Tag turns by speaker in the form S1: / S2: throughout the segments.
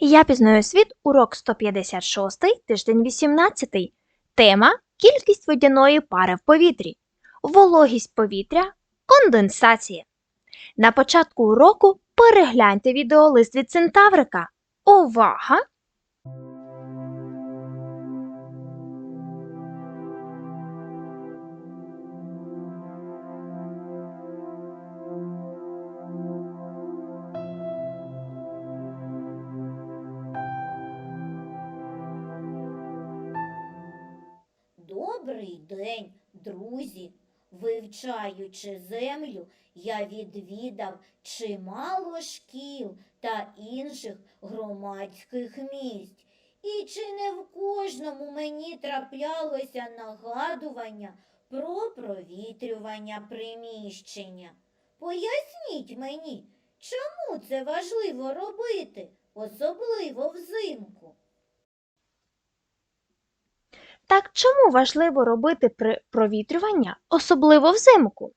S1: Я пізнаю світ, урок 156, тиждень 18. Тема кількість водяної пари в повітрі, вологість повітря, конденсація. На початку уроку перегляньте відеолист від Центаврика. Увага!
S2: Добрий день, друзі! Вивчаючи землю, я відвідав чимало шкіл та інших громадських місць. І чи не в кожному мені траплялося нагадування про провітрювання приміщення? Поясніть мені, чому це важливо робити, особливо взимку?
S1: Так чому важливо робити провітрювання, особливо взимку?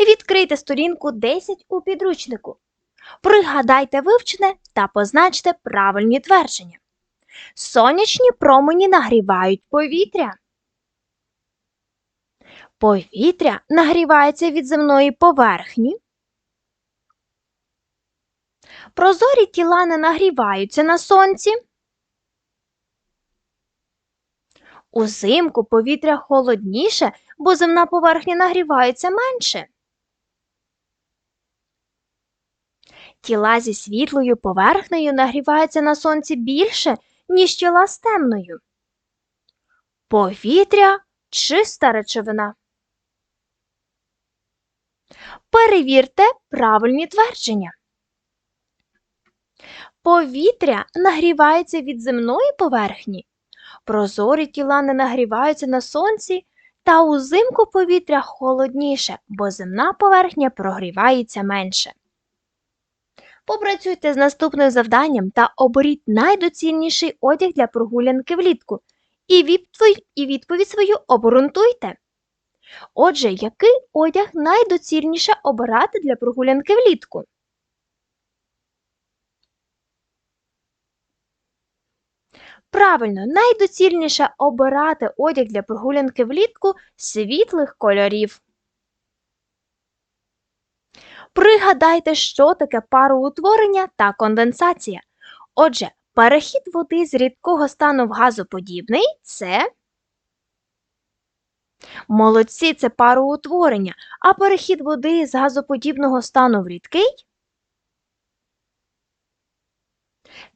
S1: Відкрийте сторінку 10 у підручнику. Пригадайте вивчене та позначте правильні твердження. Сонячні промені нагрівають повітря. Повітря нагрівається від земної поверхні. Прозорі тіла не нагріваються на сонці. Узимку повітря холодніше, бо земна поверхня нагрівається менше. Тіла зі світлою поверхнею нагріваються на сонці більше, ніж тіла з темною. Повітря чиста речовина. Перевірте правильні твердження. Повітря нагрівається від земної поверхні, прозорі тіла не нагріваються на сонці, та узимку повітря холодніше, бо земна поверхня прогрівається менше. Попрацюйте з наступним завданням та оберіть найдоцільніший одяг для прогулянки влітку і відповідь, свою обґрунтуйте. Отже, який одяг найдоцільніше обирати для прогулянки влітку? Правильно, найдоцільніше обирати одяг для прогулянки влітку світлих кольорів. Пригадайте, що таке пароутворення та конденсація. Отже, перехід води з рідкого стану в газоподібний це молодці це пароутворення, а перехід води з газоподібного стану в рідкий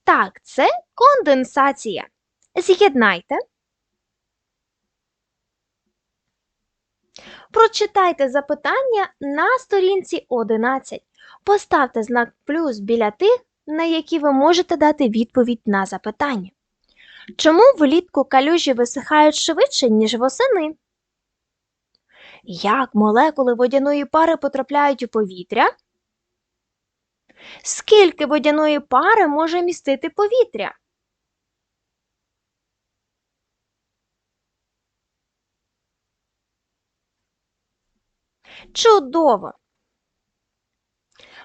S1: Так, це конденсація. З'єднайте. Прочитайте запитання на сторінці 11. Поставте знак плюс біля тих, на які ви можете дати відповідь на запитання. Чому влітку калюжі висихають швидше, ніж восени? Як молекули водяної пари потрапляють у повітря? Скільки водяної пари може містити повітря? Чудово!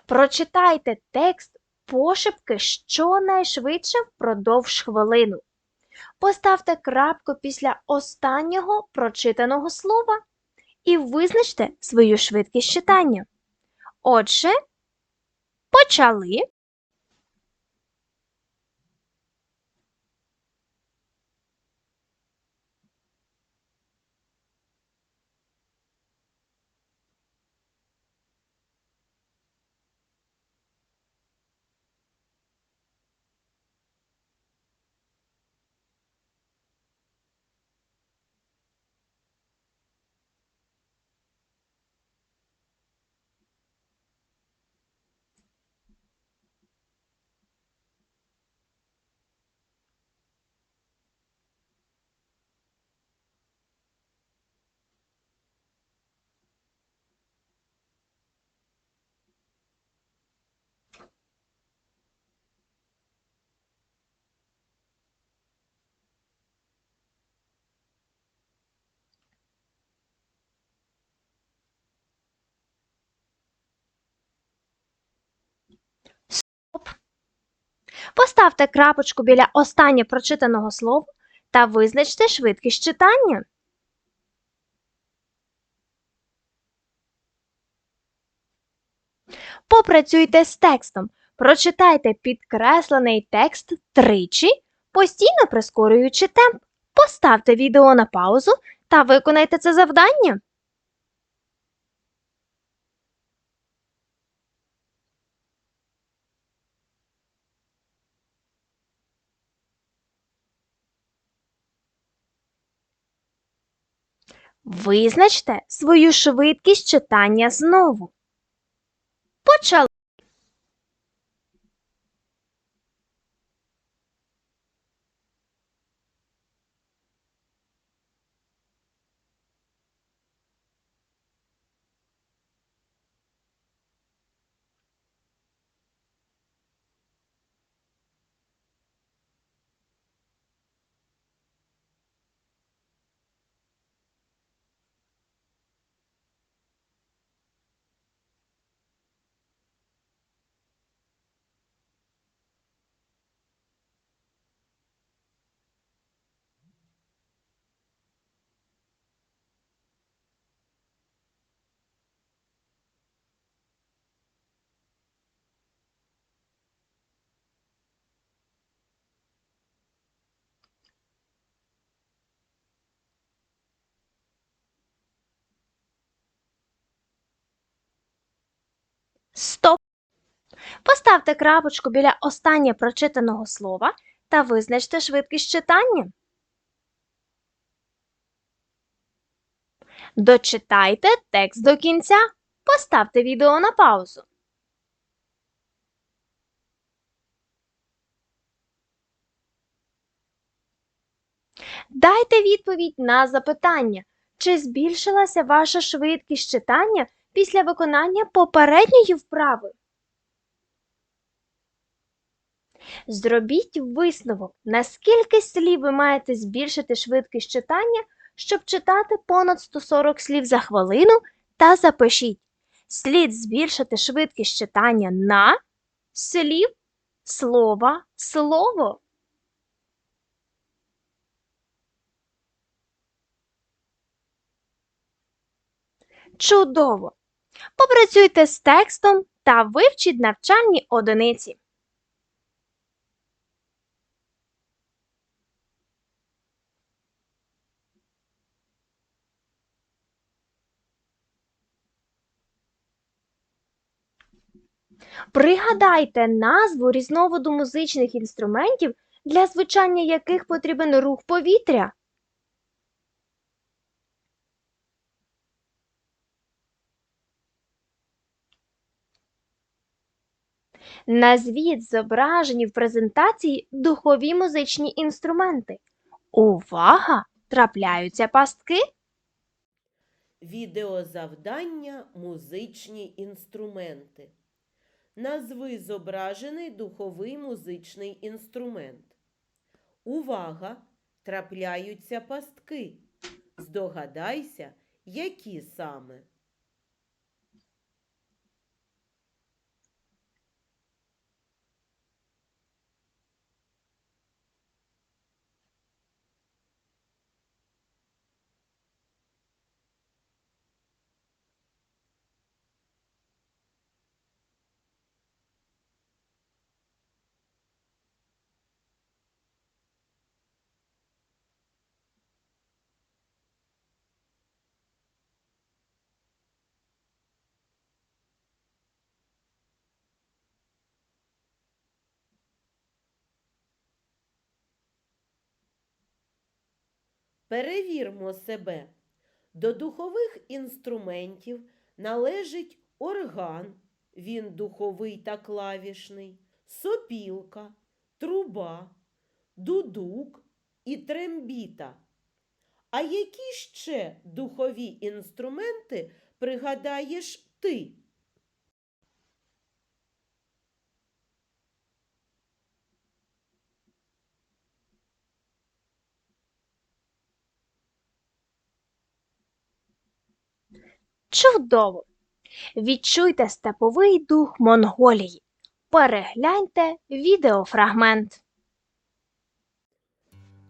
S1: Прочитайте текст пошепки щонайшвидше впродовж хвилину. Поставте крапку після останнього прочитаного слова і визначте свою швидкість читання. Отже, Почали. Поставте крапочку біля останнє прочитаного слова та визначте швидкість читання. Попрацюйте з текстом. Прочитайте підкреслений текст тричі, постійно прискорюючи темп. Поставте відео на паузу та виконайте це завдання. Визначте свою швидкість читання знову. Почали. Поставте крапочку біля останнє прочитаного слова та визначте швидкість читання. Дочитайте текст до кінця. Поставте відео на паузу. Дайте відповідь на запитання, чи збільшилася ваша швидкість читання після виконання попередньої вправи. Зробіть висновок, наскільки слів ви маєте збільшити швидкість читання, щоб читати понад 140 слів за хвилину, та запишіть. Слід збільшити швидкість читання на слів, слова, слово. Чудово! Попрацюйте з текстом та вивчіть навчальні одиниці. Пригадайте назву різновиду музичних інструментів, для звучання яких потрібен рух повітря. Назвіть зображені в презентації духові музичні інструменти. Увага! Трапляються пастки.
S2: Відеозавдання музичні інструменти. Назви зображений духовий музичний інструмент. Увага! Трапляються пастки. Здогадайся, які саме. Перевірмо себе. До духових інструментів належить орган, він духовий та клавішний, сопілка, труба, дудук і трембіта. А які ще духові інструменти пригадаєш ти?
S1: Чудово! Відчуйте степовий дух Монголії. Перегляньте відеофрагмент.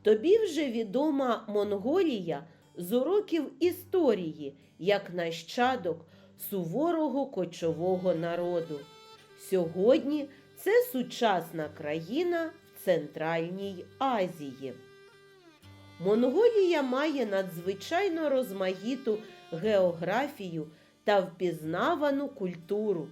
S2: Тобі вже відома Монголія з уроків історії як нащадок суворого кочового народу. Сьогодні це сучасна країна в Центральній Азії. Монголія має надзвичайно розмаїту географію та впізнавану культуру.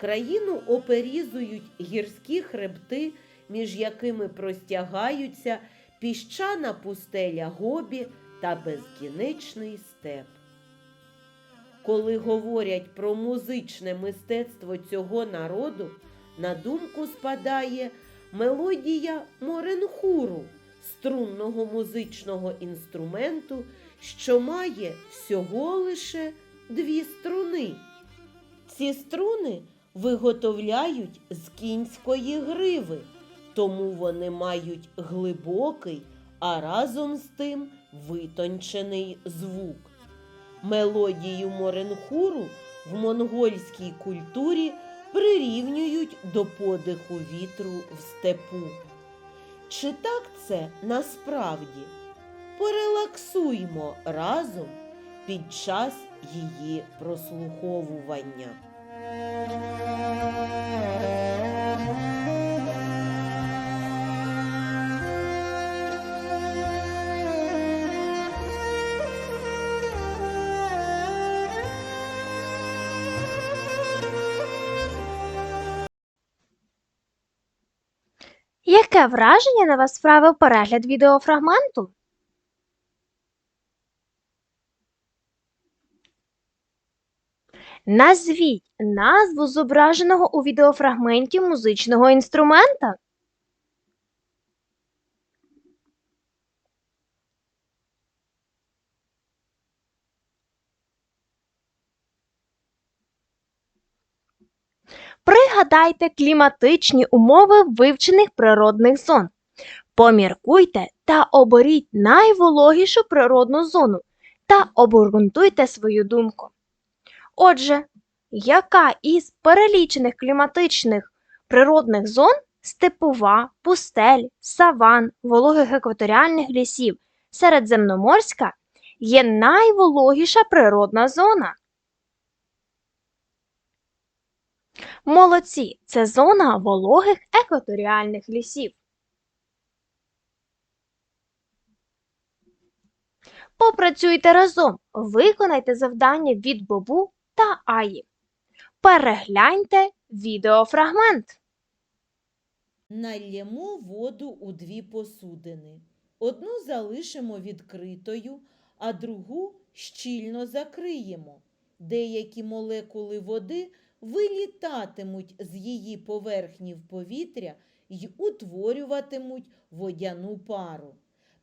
S2: Країну оперізують гірські хребти, між якими простягаються піщана пустеля Гобі та безкінечний степ. Коли говорять про музичне мистецтво цього народу, на думку спадає мелодія моренхуру, струнного музичного інструменту, що має всього лише дві струни. Ці струни виготовляють з кінської гриви, тому вони мають глибокий, а разом з тим витончений звук. Мелодію моренхуру в монгольській культурі прирівнюють до подиху вітру в степу. Чи так це насправді? Порелаксуймо разом під час її прослуховування.
S1: Яке враження на вас справив перегляд відеофрагменту? Назвіть назву зображеного у відеофрагменті музичного інструмента. Пригадайте кліматичні умови вивчених природних зон. Поміркуйте та оберіть найвологішу природну зону та обґрунтуйте свою думку. Отже, яка із перелічених кліматичних природних зон степова, пустель, саван, вологих екваторіальних лісів, середземноморська є найвологіша природна зона? Молодці, це зона вологих екваторіальних лісів. Попрацюйте разом, виконайте завдання від Бобу та Аї. Перегляньте відеофрагмент.
S2: Нальємо воду у дві посудини. Одну залишимо відкритою, а другу щільно закриємо. Деякі молекули води вилітатимуть з її поверхні в повітря й утворюватимуть водяну пару.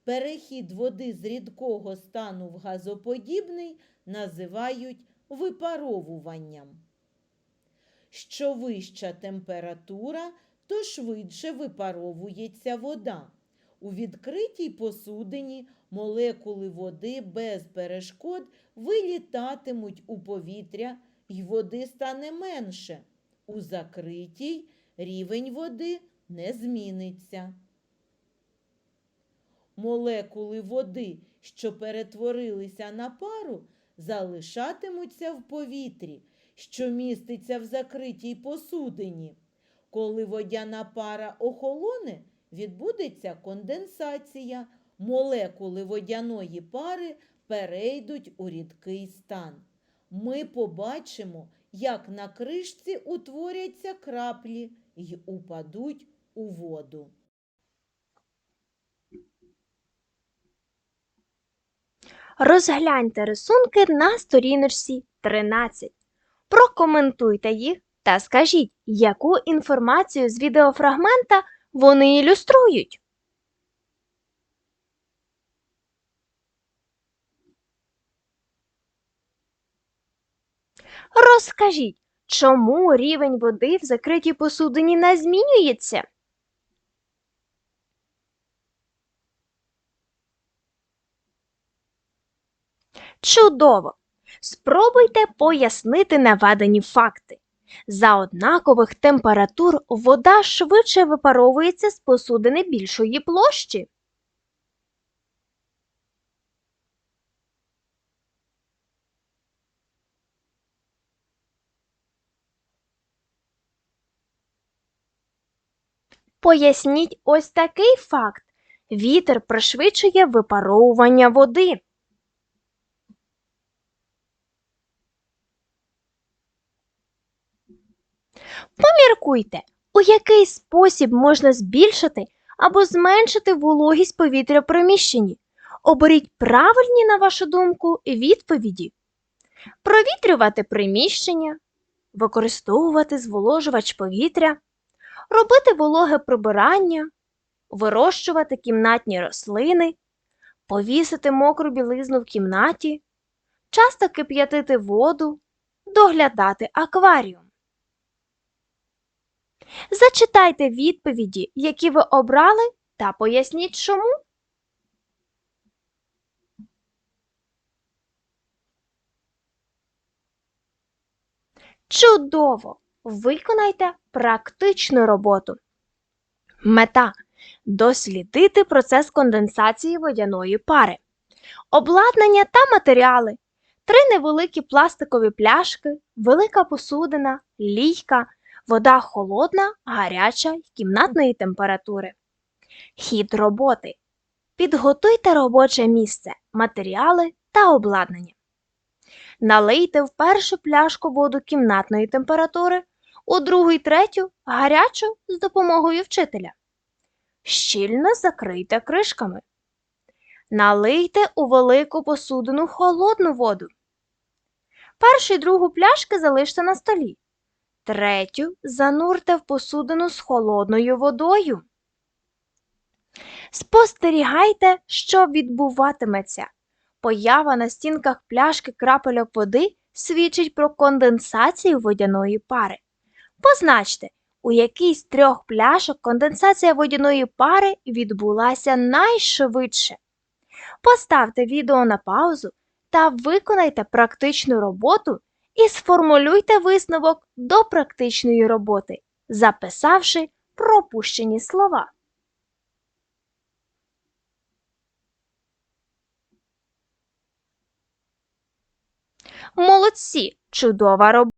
S2: Перехід води з рідкого стану в газоподібний називають випаровуванням. Що вища температура, то швидше випаровується вода. У відкритій посудині молекули води без перешкод вилітатимуть у повітря й води стане менше. У закритій рівень води не зміниться. Молекули води, що перетворилися на пару, залишатимуться в повітрі, що міститься в закритій посудині. Коли водяна пара охолоне, відбудеться конденсація. Молекули водяної пари перейдуть у рідкий стан. Ми побачимо, як на кришці утворяться краплі й упадуть у воду.
S1: Розгляньте рисунки на сторіночці 13. Прокоментуйте їх та скажіть, яку інформацію з відеофрагмента вони ілюструють. Розкажіть, чому рівень води в закритій посудині не змінюється? Чудово! Спробуйте пояснити наведені факти. За однакових температур вода швидше випаровується з посудини більшої площі. Поясніть ось такий факт. Вітер пришвидшує випаровування води. Поміркуйте, у який спосіб можна збільшити або зменшити вологість повітря в приміщенні. Оберіть правильні, на вашу думку, відповіді. Провітрювати приміщення, використовувати зволожувач повітря, робити вологе прибирання, вирощувати кімнатні рослини, повісити мокру білизну в кімнаті, часто кип'ятити воду, доглядати акваріум. Зачитайте відповіді, які ви обрали, та поясніть чому. Чудово! Виконайте практичну роботу. Мета дослідити процес конденсації водяної пари. Обладнання та матеріали. Три невеликі пластикові пляшки, велика посудина, лійка, вода холодна, гаряча й кімнатної температури. Хід роботи. Підготуйте робоче місце, матеріали та обладнання. Налийте в першу пляшку воду кімнатної температури, у другу й третю гарячу з допомогою вчителя. Щільно закрийте кришками. Налийте у велику посудину холодну воду. Першу й другу пляшки залиште на столі. Третю занурте в посудину з холодною водою. Спостерігайте, що відбуватиметься. Поява на стінках пляшки крапельок води свідчить про конденсацію водяної пари. Позначте, у якій з трьох пляшок конденсація водяної пари відбулася найшвидше. Поставте відео на паузу та виконайте практичну роботу і сформулюйте висновок до практичної роботи, записавши пропущені слова. Молодці! Чудова робота!